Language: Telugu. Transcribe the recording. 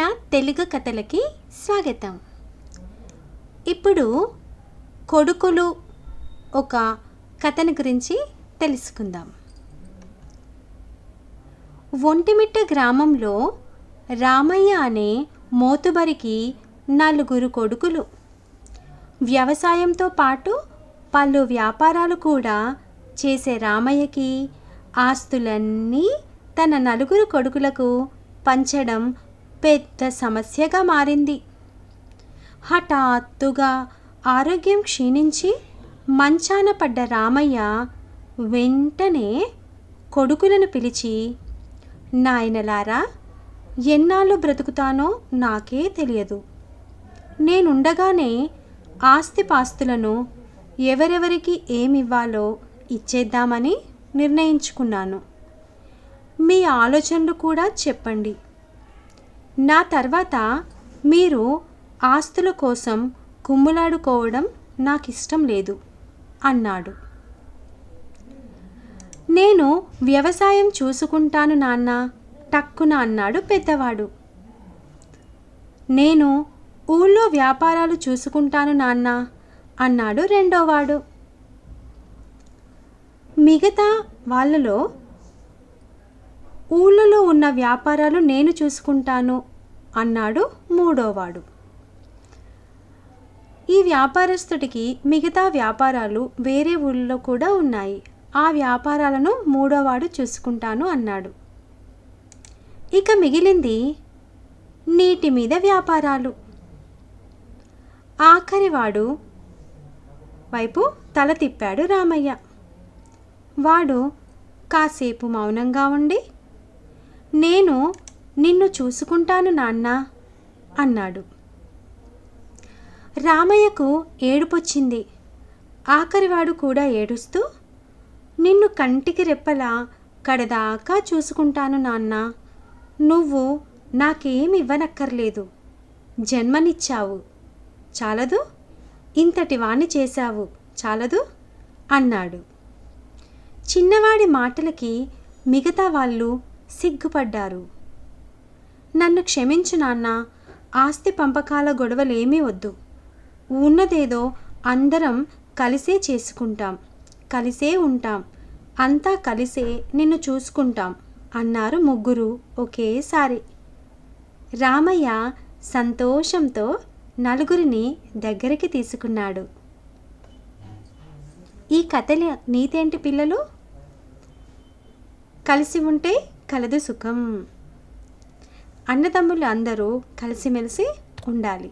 తెలుగు కథలకి స్వాగతం. ఇప్పుడు కొడుకులు ఒక కథను గురించి తెలుసుకుందాం. ఒంటిమిట్ట గ్రామంలో రామయ్య అనే మోతుబరికి నలుగురు కొడుకులు. వ్యవసాయంతో పాటు పలు వ్యాపారాలు కూడా చేసే రామయ్యకి ఆస్తులన్నీ తన నలుగురు కొడుకులకు పంచడం పెద్ద సమస్యగా మారింది. హఠాత్తుగా ఆరోగ్యం క్షీణించి మంచాన పడ్డ రామయ్య వెంటనే కొడుకులను పిలిచి నాయనలారా ఎన్నాళ్ళు బ్రతుకుతానో నాకే తెలియదు. నేనుండగానే ఆస్తిపాస్తులను ఎవరెవరికి ఏమివ్వాలో ఇచ్చేద్దామని నిర్ణయించుకున్నాను. మీ ఆలోచనలు కూడా చెప్పండి. నా తర్వాత మీరు ఆస్తుల కోసం కుమ్ములాడుకోవడం నాకు ఇష్టం లేదు అన్నాడు. నేను వ్యవసాయం చూసుకుంటాను నాన్న టక్కున అన్నాడు పెద్దవాడు. నేను ఊళ్ళో వ్యాపారాలు చూసుకుంటాను నాన్న అన్నాడు రెండోవాడు. మిగతా వాళ్ళలో ఊళ్ళలో ఉన్న వ్యాపారాలు నేను చూసుకుంటాను అన్నాడు మూడోవాడు. ఈ వ్యాపారస్తుడికి మిగతా వ్యాపారాలు వేరే ఊళ్ళో కూడా ఉన్నాయి. ఆ వ్యాపారాలను మూడోవాడు చూసుకుంటాను అన్నాడు. ఇక మిగిలింది నీటి మీద వ్యాపారాలు. ఆఖరివాడు వైపు తల తిప్పాడు రామయ్య. వాడు కాసేపు మౌనంగా ఉండి నేను నిన్ను చూసుకుంటాను నాన్న అన్నాడు. రామయ్యకు ఏడుపొచ్చింది. ఆఖరివాడు కూడా ఏడుస్తూ నిన్ను కంటికి రెప్పలా కడదాకా చూసుకుంటాను నాన్న. నువ్వు నాకేమి ఇవ్వనక్కర్లేదు. జన్మనిచ్చావు. చాలదు? ఇంతటి వాణ్ణి చేశావు. చాలదు? అన్నాడు. చిన్నవాడి మాటలకి మిగతా వాళ్ళు సిగ్గుపడ్డారు. నన్ను క్షమించు నాన్న ఆస్తి పంపకాల గొడవలేమీ వద్దు. ఉన్నదేదో అందరం కలిసే చేసుకుంటాం కలిసే ఉంటాం అంతా కలిసే నిన్ను చూసుకుంటాం అన్నారు ముగ్గురు ఒకేసారి. రామయ్య సంతోషంతో నలుగురిని దగ్గరికి తీసుకున్నాడు. ఈ కథల నీతేంటి పిల్లలు? కలిసి ఉంటే కలదు సుఖం. అన్నదమ్ములు అందరూ కలిసిమెలిసి ఉండాలి.